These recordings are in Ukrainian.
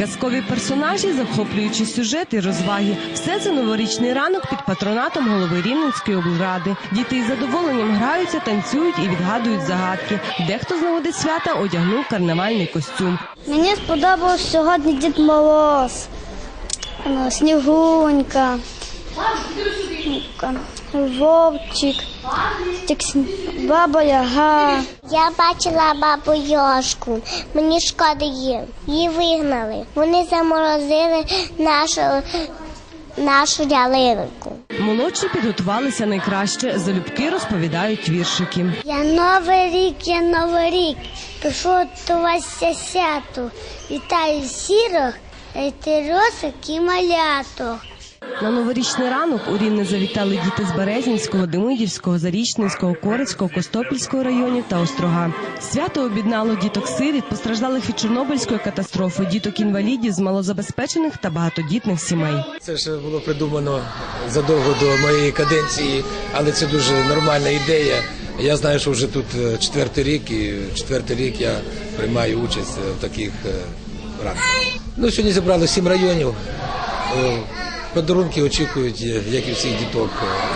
Казкові персонажі, захоплюючі сюжети розваги. Все це новорічний ранок під патронатом голови Рівненської облради. Діти із задоволенням граються, танцюють і відгадують загадки. Дехто з нагоди свята одягнув карнавальний костюм. Мені сподобався сьогодні Дід Мороз, ну, Снігунька, Вовчик, Баба Яга. Я бачила бабу Йошку. Мені шкода її. Її вигнали. Вони заморозили нашу, нашу ялинку. Молодші підготувалися найкраще. Залюбки розповідають віршики. Я новий рік, я новий рік. До вас свято. Вітаю сірих, росик і маляток. На новорічний ранок у Рівне завітали діти з Березнівського, Демидівського, Зарічненського, Корицького, Костопільського районів та Острога. Свято об'єднало діток сиріт, постраждалих від Чорнобильської катастрофи, діток інвалідів з малозабезпечених та багатодітних сімей. Це ж було придумано задовго до моєї каденції, але це дуже нормальна ідея. Я знаю, що вже тут е, четвертий рік, і четвертий рік я приймаю участь е, в таких е, ранках. Ну, сьогодні зібрали сім районів. Подарунки очікують, е, як і всіх діток.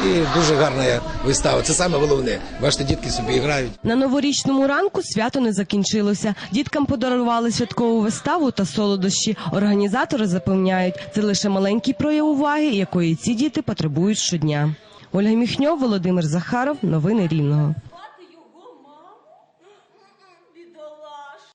І дуже гарна вистава. Це саме головне. Бачите, дітки собі грають. На новорічному ранку свято не закінчилося. Діткам подарували святкову виставу та солодощі. Організатори запевняють, це лише маленький прояв уваги, якої ці діти потребують щодня. Ольга Міхньов, Володимир Захаров. Новини Рівного.